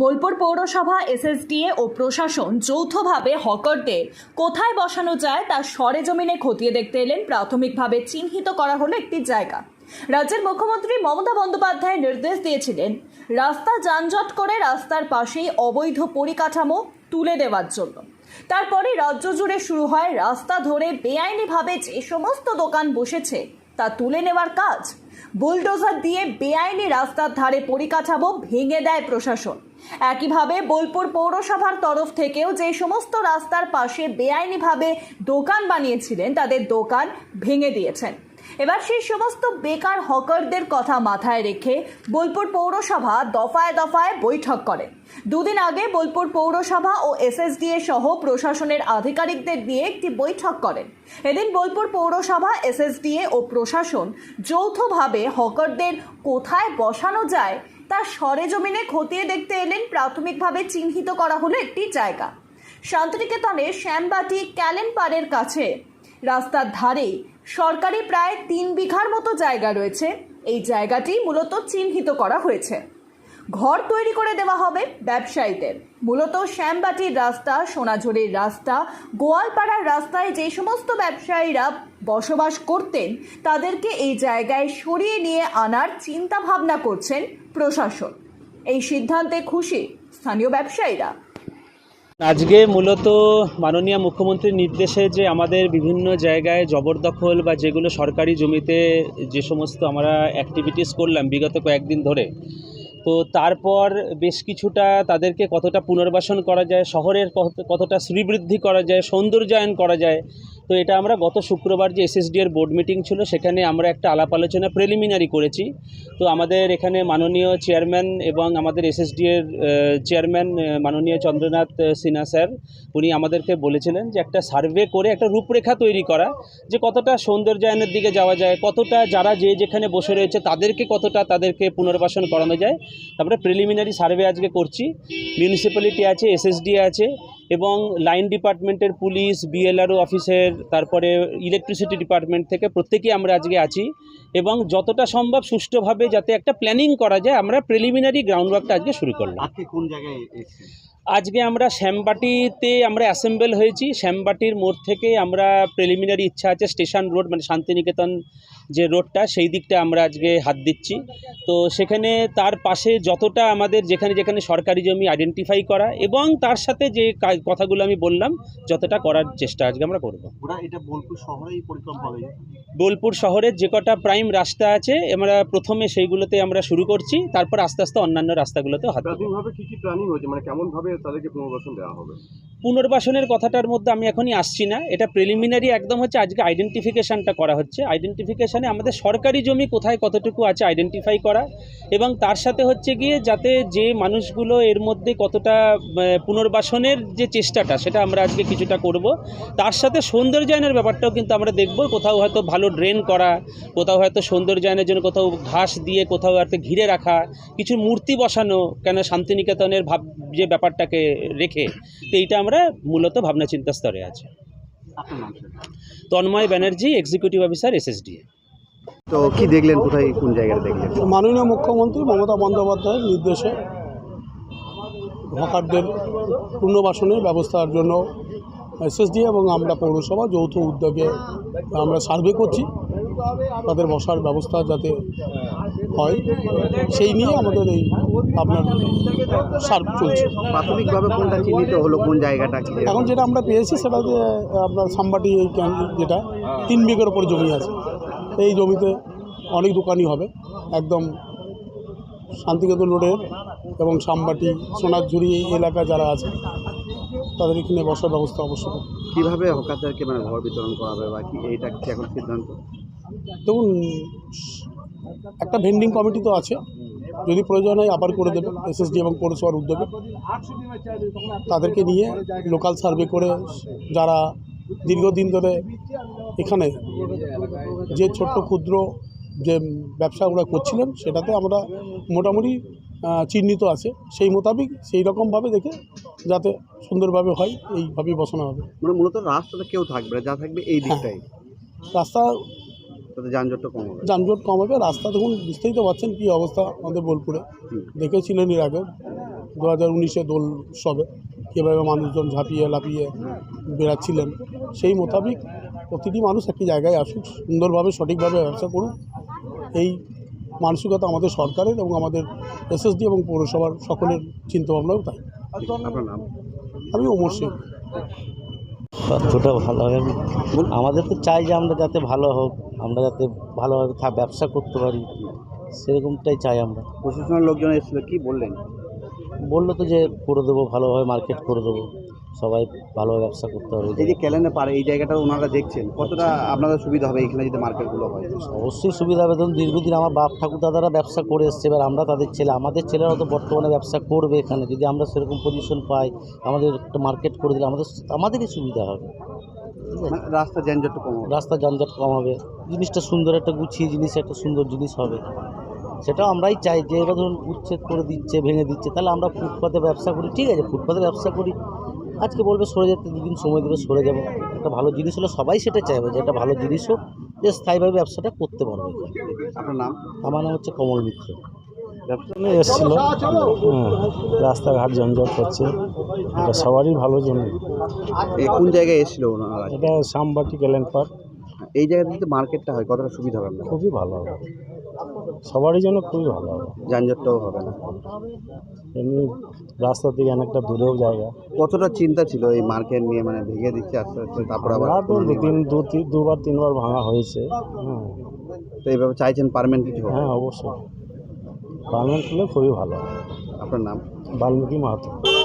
বোলপুর পৌরসভা, এসএসডিএ ও প্রশাসন যৌথভাবে হকারদের কোথায় বসানো যায় তা সরেজমিনে খতিয়ে দেখতে এলেন, প্রাথমিকভাবে চিহ্নিত করা হলো একটি জায়গা। রাজ্যের মুখ্যমন্ত্রী মমতা বন্দ্যোপাধ্যায় নির্দেশ দিয়েছিলেন, রাস্তা যানজট করে রাস্তার পাশেই অবৈধ পরিকাঠামো তুলে দেওয়ার জন্য। তারপরে রাজ্য জুড়ে শুরু হয় রাস্তা ধরে বেআইনিভাবে যে সমস্ত দোকান বসেছে তা তুলে নেওয়ার কাজ। বুলডোজার দিয়ে বেআইনি রাস্তার ধারে পরিকাঠামো ভেঙে দেয় প্রশাসন। একইভাবে বোলপুর পৌরসভার তরফ থেকেও যে সমস্ত রাস্তার পাশে বেআইনিভাবে দোকান বানিয়েছিলেন, তাদের দোকান ভেঙে দিয়েছেন। এবার সেই সমস্ত বেকার হকারদের কথা মাথায় রেখে বোলপুর পৌরসভা দফায় দফায় বৈঠক করে। দুদিন আগে বোলপুর পৌরসভা ও এসএসডিএ সহ প্রশাসনের আধিকারিকদের দিয়ে একটি বৈঠক করেন। এদিন বোলপুর পৌরসভা, এসএসডিএ ও প্রশাসন যৌথভাবে হকারদের কোথায় বসানো যায় তা সরেজমিনে খতিয়ে দেখতে এলেন, প্রাথমিকভাবে চিহ্নিত করা হলো একটি জায়গা। শান্তিনিকেতনে শ্যামবাটি ক্যালেনপাড়ের কাছে। রাস্তার ধারে সরকারি প্রায় তিন বিঘার মতো জায়গা রয়েছে। এই জায়গাটি মূলত চিহ্নিত করা হয়েছে। ঘর তৈরি করে দেওয়া হবে ব্যবসায়ীদের। মূলত শ্যামবাটির রাস্তা, সোনাঝুরির রাস্তা, গোয়ালপাড়ার রাস্তায় যে সমস্ত ব্যবসায়ীরা বসবাস করতেন, তাদেরকে এই জায়গায় সরিয়ে নিয়ে আনার চিন্তা ভাবনা করছেন প্রশাসন। এই সিদ্ধান্তে খুশি স্থানীয় ব্যবসায়ীরা। আজকে মূলত মাননীয় মুখ্যমন্ত্রীর নির্দেশে যে আমাদের বিভিন্ন জায়গায় জবরদখল বা যেগুলো সরকারি জমিতে যে সমস্ত আমরা অ্যাক্টিভিটিস করলাম বিগত কয়েকদিন ধরে তো তারপর বেশ কিছুটা তাদেরকে কতটা পুনর্বাসন করা যায়, শহরের কত- কতটা শ্রীবৃদ্ধি করা যায়, সৌন্দর্যায়ন করা যায় তো এটা আমরা গত শুক্রবার যে এসএসডি এর বোর্ড মিটিং ছিল, সেখানে আমরা একটা আলাপ আলোচনা প্রিলিমিনারি করেছি। তো আমাদের এখানে মাননীয় চেয়ারম্যান এবং আমাদের এসএসডি এর চেয়ারম্যান মাননীয় চন্দ্রনাথ সিনহা স্যার, উনি আমাদেরকে বলেছিলেন যে একটা সার্ভে করে একটা রূপরেখা তৈরি করা, যে কতটা সৌন্দর্যায়নের দিকে যাওয়া যায়, কতটা যারা যে যেখানে বসে রয়েছে তাদেরকে কতটা তাদেরকে পুনর্বাসন করানো যায়। তারপরে প্রিলিমিনারি সার্ভে আজকে করছি। মিউনিসিপ্যালিটি আছে এসএসডি আছে এবং লাইন ডিপার্টমেন্টের পুলিশ, বিএলআরও অফিসের, তারপরে ইলেকট্রিসিটি ডিপার্টমেন্ট থেকে প্রত্যেকেই আমরা আজকে আছি এবং যতটা সম্ভব সুষ্ঠুভাবে যাতে একটা প্ল্যানিং করা যায়, আমরা প্রিলিমিনারি গ্রাউন্ড ওয়ার্কটা আজকে শুরু করলাম। কোন জায়গায় আজকে আমরা শ্যামবাটিতে আমরা অ্যাসেম্বল হয়েছি। শ্যামবাটির মোড় থেকে আমরা প্রিলিমিনারি ইচ্ছা আছে স্টেশন রোড মানে শান্তিনিকেতন যে রোডটা সেই দিকটা আমরা আজকে হাত দিচ্ছি। তো সেখানে তার পাশে যতটা আমাদের যেখানে যেখানে সরকারি জমি আইডেন্টিফাই করা এবং তার সাথে যে কথাগুলো আমি বললাম যতটা করার চেষ্টা আজকে আমরা করব। এটা বোলপুর শহরেই পরিকল্পনা বোলপুর শহরের যে কটা প্রাইম রাস্তা আছে আমরা প্রথমে সেইগুলোতে আমরা শুরু করছি তারপর আস্তে আস্তে অন্যান্য রাস্তাগুলোতেও হাত। প্রাথমিকভাবে কি কি প্ল্যানিং হয়েছে? মানে কেমন ভাবে তাদেরকে পুনর্বাসন দেওয়া হবে? পুনর্বাসনের কথাটার মধ্যে আমি এখনই আসছি না। এটা প্রিলিমিনারি একদম হচ্ছে আজকে আইডেন্টিফিকেশনটা করা হচ্ছে। আইডেন্টিফিকেশানে আমাদের সরকারি জমি কোথায় কতটুকু আছে আইডেন্টিফাই করা এবং তার সাথে হচ্ছে গিয়ে যাতে যে মানুষগুলো এর মধ্যে কতটা পুনর্বাসনের যে চেষ্টাটা, সেটা আমরা আজকে কিছুটা করব। তার সাথে সৌন্দর্যায়নের ব্যাপারটাও কিন্তু আমরা দেখব। কোথাও হয়তো ভালো ড্রেন করা, কোথাও হয়তো সৌন্দর্যায়নের জন্য কোথাও ঘাস দিয়ে কোথাও হয়তো ঘিরে রাখা, কিছু মূর্তি বসানো, কেন শান্তিনিকেতনের ভাব, যে ব্যাপারটাকে রেখে তো এইটা আমরা মূলত ভাবনা চিন্তা স্তরে আছে। Tanmoy Banerjee executive officer SSDA তো কি দেখলেন কোথায় কোন জায়গায় দেখলেন? মাননীয় মুখ্যমন্ত্রী মমতা বন্দ্যোপাধ্যায়ের নির্দেশে হকারদের পুনর্বাসনের ব্যবস্থার জন্য এসএসডি এবং আমরা পৌরসভা যৌথ উদ্যোগে আমরা সার্ভে করছি। তাদের বসার ব্যবস্থা যাতে হয় সেই নিয়ে আমাদের এই আপনার সার্ভ চলছে। প্রাথমিকভাবে কোনটা চিহ্নিত হলো কোন জায়গাটা এখন যেটা আমরা পেয়েছি সেটা যে আপনার সাম্বাটি এই যেটা তিন বিঘের ওপর জমি আছে। এই জমিতে অনেক দোকানই হবে একদম শান্তিকেতন রোডের এবং সাম্বাটি সোনারঝুরি এই এলাকা যারা আছে তাদের এখানে বসার ব্যবস্থা অবশ্যই কীভাবে কীভাবে হকারদেরকে মানে ঘর বিতরণ করা হবে বা কি এইটা কি এখন সিদ্ধান্ত? দেখুন একটা ভেন্ডিং কমিটি তো আছে। যদি প্রয়োজন হয় আবার করে দেবে এসএসডি এবং পৌরসভার উদ্যোগে। তাদেরকে নিয়ে লোকাল সার্ভে করে যারা দীর্ঘদিন ধরে এখানে যে ছোট্ট ক্ষুদ্র যে ব্যবসা ওরা করছিলেন সেটাতে আমরা মোটামুটি চিহ্নিত আছে। সেই মোতাবেক সেই রকমভাবে দেখে যাতে সুন্দরভাবে হয় এইভাবেই বসানো হবে। মানে মূলত রাস্তাটা কেউ থাকবে না যা থাকবে এই দিকটাই। রাস্তা তাতে যানজটটা কম হবে। যানজট কম হবে। রাস্তা দেখুন বুঝতেই তো পারছেন কী অবস্থা আমাদের বোলপুরে। দেখেছিলেন এর আগে। দু হাজার উনিশে দোল উৎসবে কীভাবে মানুষজন ঝাঁপিয়ে লাপিয়ে বেড়াচ্ছিলেন সেই মোতাবেক প্রতিটি মানুষ একটি জায়গায় আসুক সুন্দরভাবে সঠিকভাবে ব্যবসা করুক। এই মানসিকতা আমাদের সরকারের এবং আমাদের এসএসডি এবং পৌরসভার সকলের চিন্তাভাবনাও তাই। আমি অমর সিং ততটা ভালো হবে আমাদের তো চাই যে আমরা যাতে ভালো হোক। আমরা যাতে ভালোভাবে ব্যবসা করতে পারি সেরকমটাই চাই আমরা। প্রশাসনের লোকজন এসেছিল কি বললেন? বলল তো যে করে দেবো ভালোভাবে মার্কেট করে দেবো। সবাই ভালোভাবে ব্যবসা করতে পারবে। এই যে ক্যালেন্ডার পারে এই জায়গাটা ওনারা দেখছেন কতটা আপনাদের সুবিধা হবে এখানে যদি মার্কেটগুলো হয়? অবশ্যই সুবিধা হবে। ধরুন দীর্ঘদিন আমার বাপ ঠাকুর দাদারা ব্যবসা করে এসছে এবার আমরা তাদের ছেলে আমাদের ছেলেরাও তো বর্তমানে ব্যবসা করবে এখানে। যদি আমরা সেরকম পজিশন পাই আমাদের একটা মার্কেট করে দিলে আমাদের আমাদেরই সুবিধা হবে। রাস্তা যানজটটা কম হবে। রাস্তা যানজট কম হবে। জিনিসটা সুন্দর একটা গুছিয়ে জিনিস একটা সুন্দর জিনিস হবে। সেটাও আমরাই চাই যে এবার ধরুন উচ্ছেদ করে দিচ্ছে ভেঙে দিচ্ছে তাহলে আমরা ফুটপাতে ব্যবসা করি। ঠিক আছে ফুটপাতে ব্যবসা করি। আজকে বলবে সরে যেতে দুদিন সময় দেবে সরে যাব। একটা ভালো জিনিস হলে সবাই সেটা চাইবে যে একটা ভালো জিনিস হোক যে স্থায়ীভাবে ব্যবসাটা করতে পারবে। আপনার নাম? আমার নাম হচ্ছে কমল মিত্র। এসেছিল। রাস্তাঘাট যানজট হচ্ছে। এটা সবারই ভালো জন্য এই কোন জায়গায় এসেছিল এটা শামবাটি গ্যালেন পার্ক। এই জায়গাতে মার্কেটটা হয় কতটা সুবিধা হবে? খুবই ভালো হবে। সবারই জন্য খুবই ভালো হবে। যানজটটাও হবে না। এমনি রাস্তা থেকে অনেকটা দূরেও জায়গা। কতটা চিন্তা ছিল এই মার্কেট নিয়ে মানে ভেঙে দিচ্ছে আস্তে আস্তে তারপর আবার তো দু তিন দু তিন দুবার তিনবার ভাঙা হয়েছে। হ্যাঁ। তো এইভাবে চাইছেন পারমেন্ট কিছু হ্যাঁ অবশ্যই। পার্মানেন্ট হলে খুবই ভালো হবে আপনার নাম? বাল্মীকি মাহাতো।